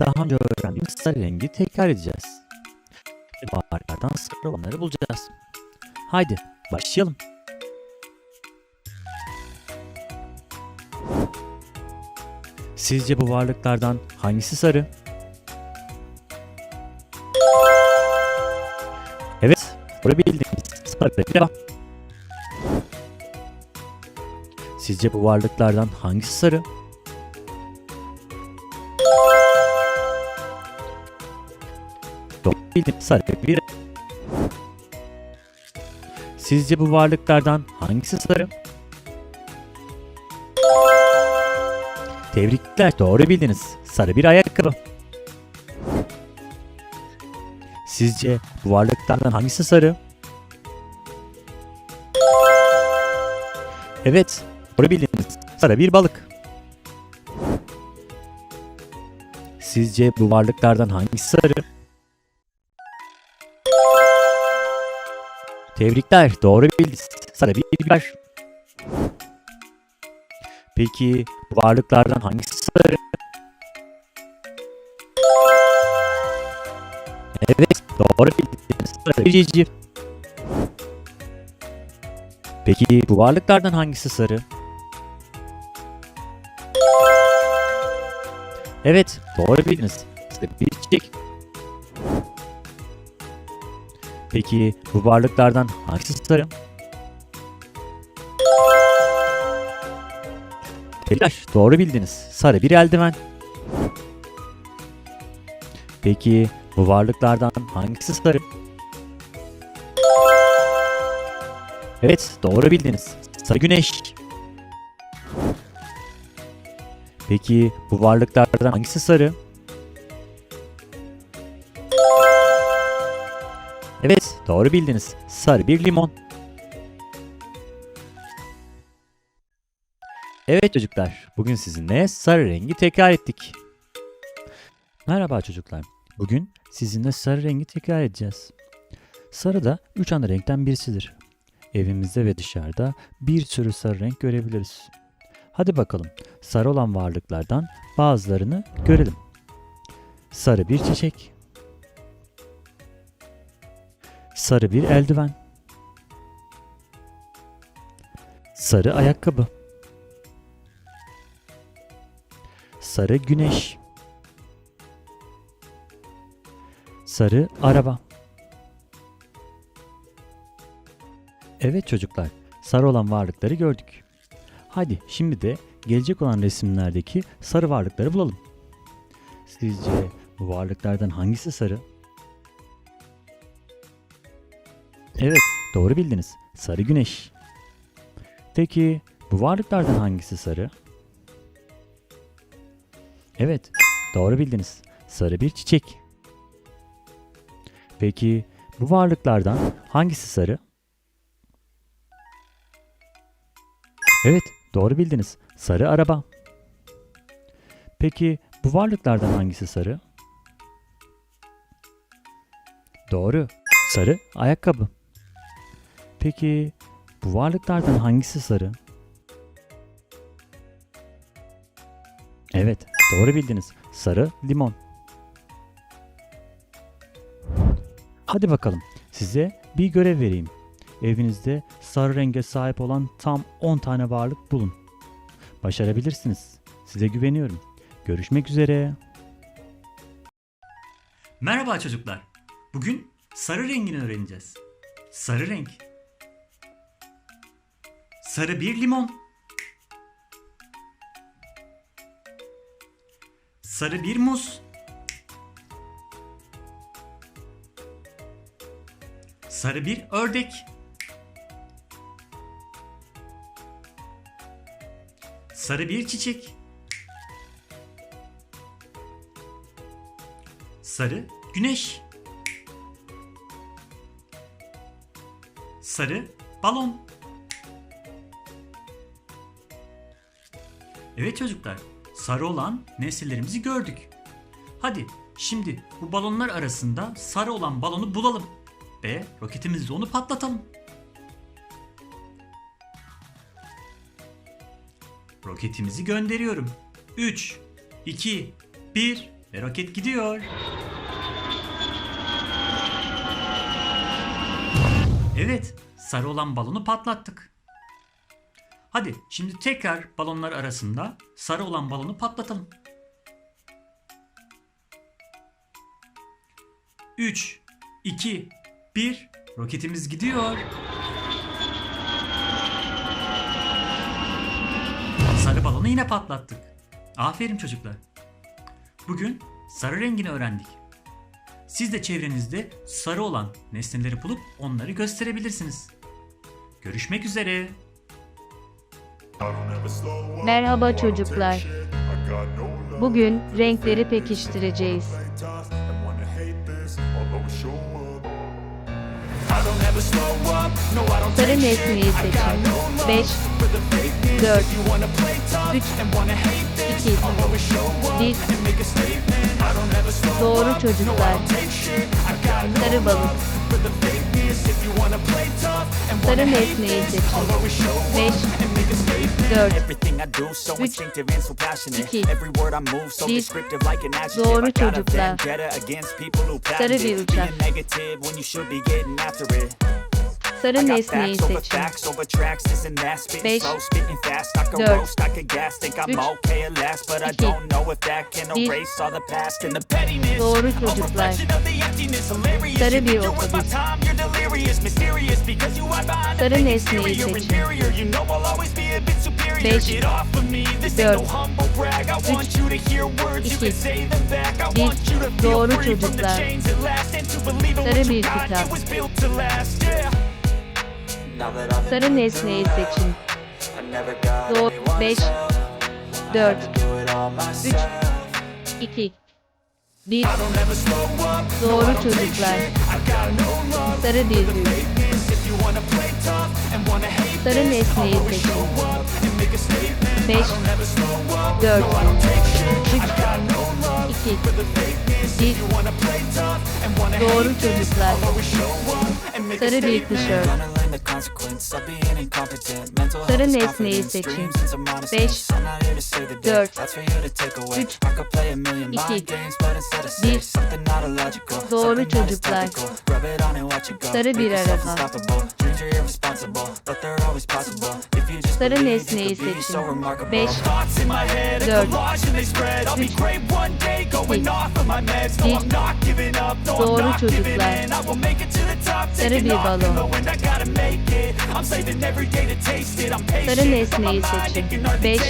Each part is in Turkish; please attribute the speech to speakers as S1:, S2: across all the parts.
S1: daha önce öğrendiğimiz sarı rengi tekrar edeceğiz. Ve varlıklardan sarı olanları bulacağız. Haydi başlayalım. Sizce bu varlıklardan hangisi sarı? Evet, doğru bildiniz. Sarı bir devam. Sizce bu varlıklardan hangisi sarı? Bildiniz. Sarı bir Sizce bu varlıklardan hangisi sarı? Tebrikler, doğru bildiniz. Sarı bir ayakkabı. Sizce bu varlıklardan hangisi sarı? Evet, doğru bildiniz. Sarı bir balık. Sizce bu varlıklardan hangisi sarı? Tebrikler, doğru bildiniz. Sarı bir biber. Peki bu varlıklardan hangisi sarı? Evet, doğru bildiniz. Sarı civciv. Peki bu varlıklardan hangisi sarı? Evet, doğru bildiniz. Sarı bir Peki bu varlıklardan hangisi sarı? Tebrikler, doğru bildiniz. Sarı bir eldiven. Peki bu varlıklardan hangisi sarı? Evet, doğru bildiniz. Sarı güneş. Peki bu varlıklardan hangisi sarı? Evet, doğru bildiniz. Sarı bir limon. Evet çocuklar, bugün sizinle sarı rengi tekrar ettik. Merhaba çocuklar. Bugün sizinle sarı rengi tekrar edeceğiz. Sarı da üç ana renkten birisidir. Evimizde ve dışarıda bir sürü sarı renk görebiliriz. Hadi bakalım sarı olan varlıklardan bazılarını görelim. Sarı bir çiçek. Sarı bir eldiven. Sarı ayakkabı. Sarı güneş. Sarı araba. Evet çocuklar, sarı olan varlıkları gördük. Hadi şimdi de gelecek olan resimlerdeki sarı varlıkları bulalım. Sizce bu varlıklardan hangisi sarı? Evet, doğru bildiniz. Sarı güneş. Peki bu varlıklardan hangisi sarı? Evet, doğru bildiniz. Sarı bir çiçek. Peki bu varlıklardan hangisi sarı? Evet, doğru bildiniz. Sarı araba. Peki bu varlıklardan hangisi sarı? Doğru. Sarı ayakkabı. Peki bu varlıklardan hangisi sarı? Evet, doğru bildiniz. Sarı limon. Hadi bakalım. Size bir görev vereyim. Evinizde sarı renge sahip olan tam 10 tane varlık bulun. Başarabilirsiniz. Size güveniyorum. Görüşmek üzere.
S2: Merhaba çocuklar. Bugün sarı rengini öğreneceğiz. Sarı renk. Sarı bir limon. Sarı bir muz. Sarı bir ördek. Sarı bir çiçek. Sarı güneş. Sarı balon. Evet çocuklar, sarı olan nesnelerimizi gördük. Hadi şimdi bu balonlar arasında sarı olan balonu bulalım ve roketimizle onu patlatalım. Roketimizi gönderiyorum. 3, 2, 1 ve roket gidiyor. Evet, sarı olan balonu patlattık. Hadi şimdi tekrar balonlar arasında sarı olan balonu patlatalım. 3, 2, 1. Roketimiz gidiyor. Sarı balonu yine patlattık. Aferin çocuklar. Bugün sarı rengini öğrendik. Siz de çevrenizde sarı olan nesneleri bulup onları gösterebilirsiniz. Görüşmek üzere.
S3: Merhaba çocuklar. Bugün renkleri pekiştireceğiz. Sarı nesneyi seçin. 5 4 3 2 1 Doğru çocuklar. Sarı balık. Sarı nesneyi seçin. 5, 4,
S4: 3, 2, 1.
S3: Doğru çocuklar. Sarı bir uçak.
S4: sudden
S3: this
S4: means over facts over tracks isn't that.
S3: Spit
S4: so spitting fast. I can roast i can gas think i'm okay at last but i don't know if that can erase all the past and the pettiness.
S3: Of
S4: reflection of the emptiness hilarious. You think you're worth my time you're delirious mysterious because you are behind
S3: the
S4: exterior interior. You know i'll always be a bit superior. Get off of me this ain't no humble brag. I want you to hear words you can say The back. I want you to feel free from the chains at last and to believe in what you got it was built to last. Yeah.
S3: Sarı nesneyi seçin. 5 4
S4: 3
S3: 2 1 Doğru çocuklar. Sarı
S4: düzlük.
S3: Sarı nesneyi seçin. 5 4 3 2 1 Doğru çocuklar. Sarı bir tişört. Sarı nesneyi seçin. 5
S4: 4 3 2 1
S3: Doğru çocuklar. Sarı bir araba.
S4: Tasarım
S3: nesneyi seçin.
S4: 5 4 3 2
S3: Doğru çocuklar. Sarı bir balon. Sarı nesneyi seçin.
S4: 5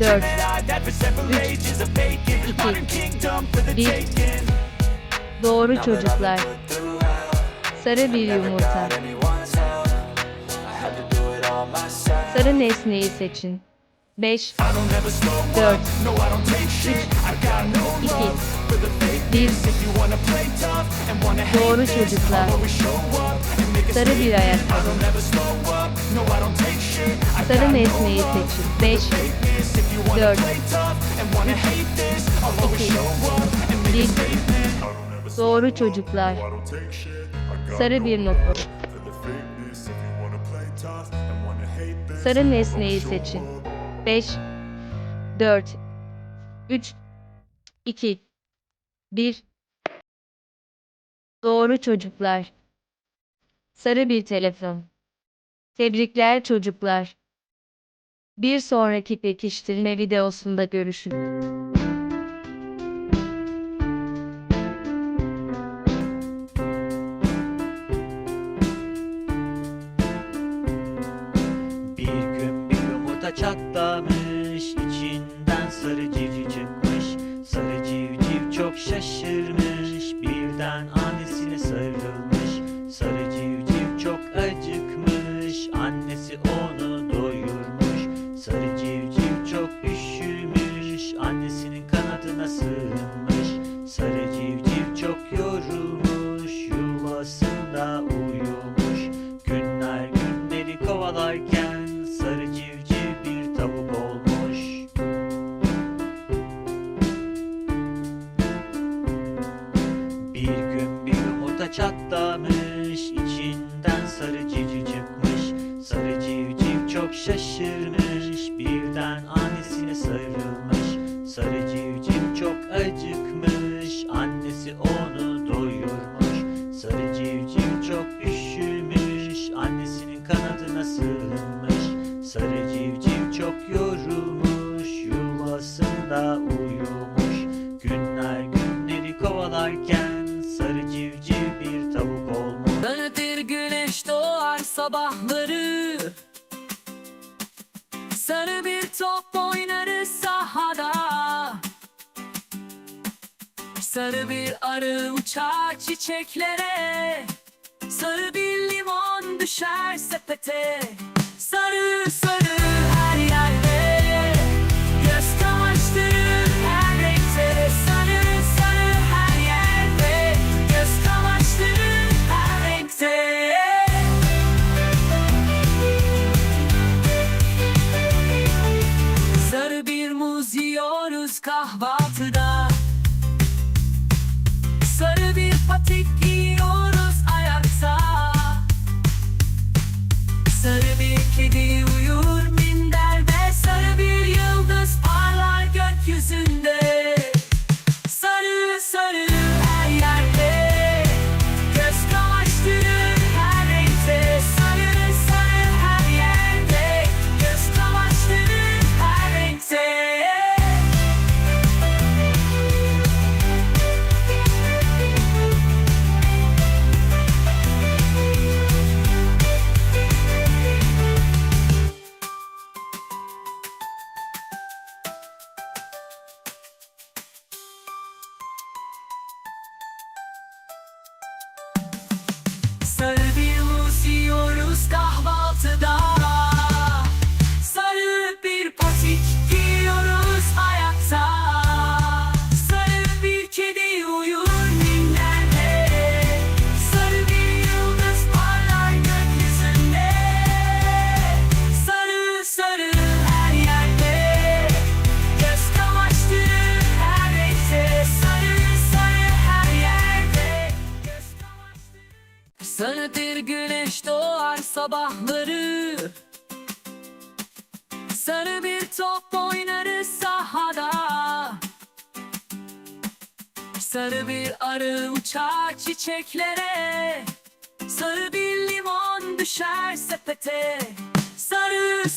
S4: 4 3
S3: 2
S4: 1
S3: Doğru çocuklar. Sarı bir yumurta. Sarı nesneyi seçin. 5 4
S4: 3
S3: 2 1 Doğru çocuklar. Sarı bir ayakkabı. Sarı nesneyi seçin. 5
S4: 4
S3: 2
S4: 1
S3: Doğru çocuklar. Sarı bir nokta. Sarı nesneyi seçin. 5 4 3 2 1 Doğru çocuklar. Sarı bir telefon. Tebrikler çocuklar. Bir sonraki pekiştirme videosunda görüşürüz.
S1: çok bir çok şaşırmış Birden annesine sarılmış. Sarı civciv çok acıkmış Annesi onu doyurmuş. Sarı civciv çok üşümüş Annesinin kanadına sığınmış. Sarı civciv çok yorulmuş Yuvasında uyumuş. Günler günleri kovalarken Sarı civciv bir tavuk olmuş.
S5: Dönetir güneş doğar sabahları. Sarı bir top oynarız sahada. Sarı bir arı uçar çiçeklere. Sarı bir limon düşer sepete. Sarı sarı Sarı bir arı uçar çiçeklere. Sarı bir limon düşer sepete. Sarı